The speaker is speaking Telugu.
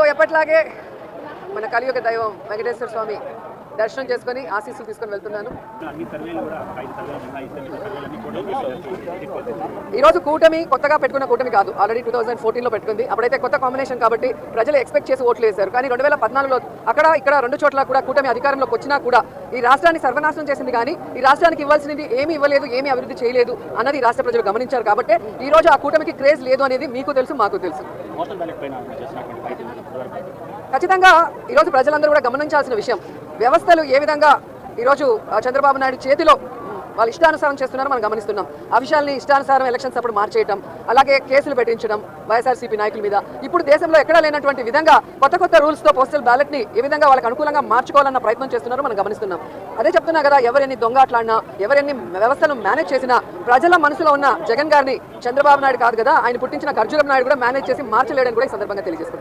సో ఎప్పట్లాగే మన కలియుగ దైవం వెంకటేశ్వర స్వామి దర్శనం చేసుకొని ఆశీస్సులు తీసుకొని వెళ్తున్నాను. అన్ని సర్వేలు కూడా ఐదు సర్వేలు ఉన్నాయి ఇస్తే సర్వేలన్నీ కూడా ఈ రోజు కూటమి కొత్తగా పెట్టుకున్న కూటమి కాదు. ఆల్రెడీ టూ థౌసండ్ ఫోర్టీన్లో పెట్టుకుంది. అప్పుడైతే కొత్త కాంబినేషన్ కాబట్టి ప్రజలు ఎక్స్పెక్ట్ చేసి ఓట్లు వేశారు. కానీ రెండు వేల పద్నాలుగులో అక్కడ ఇక్కడ రెండు చోట్ల కూడా కూటమి అధికారంలోకి వచ్చినా కూడా ఈ రాష్ట్రాన్ని సర్వనాశనం చేసింది కానీ ఈ రాష్ట్రానికి ఇవ్వాల్సినది ఏమీ ఇవ్వలేదు ఏమీ అభివృద్ధి చేయలేదు అన్నది రాష్ట్ర ప్రజలు గమనించారు కాబట్టి ఈ రోజు ఆ కూటమికి క్రేజ్ లేదు అనేది మీకు తెలుసు మాకు తెలుసు. ఖచ్చితంగా ఈరోజు ప్రజలందరూ కూడా గమనించాల్సిన విషయం వ్యవస్థలు ఏ విధంగా ఈరోజు చంద్రబాబు నాయుడు చేతిలో వాళ్ళు ఇష్టానుసారం చేస్తున్నారో మనం గమనిస్తున్నాం. ఆ విషయాల్ని ఇష్టానుసారం ఎలక్షన్స్ అప్పుడు మార్చేయటం అలాగే కేసులు పెట్టించడం వైఎస్ఆర్సీపీ నాయకుల మీద. ఇప్పుడు దేశంలో ఎక్కడా లేనటువంటి విధంగా కొత్త కొత్త రూల్స్తో పోస్టల్ బ్యాలెట్ని ఏ విధంగా వాళ్ళకి అనుకూలంగా మార్చుకోవాలన్న ప్రయత్నం చేస్తున్నారో మనం గమనిస్తున్నాం. అదే చెప్తున్నా కదా ఎవరెన్ని దొంగాట్లాడినా ఎవరెన్ని వ్యవస్థను మేనేజ్ చేసినా ప్రజల మనసులో ఉన్న జగన్ గారిని చంద్రబాబు నాయుడు కాదు కదా ఆయన పుట్టించిన ఖర్జూరం నాయుడు కూడా మేనేజ్ చేసి మార్చలేడని కూడా ఈ సందర్భంగా తెలియజేస్తున్నారు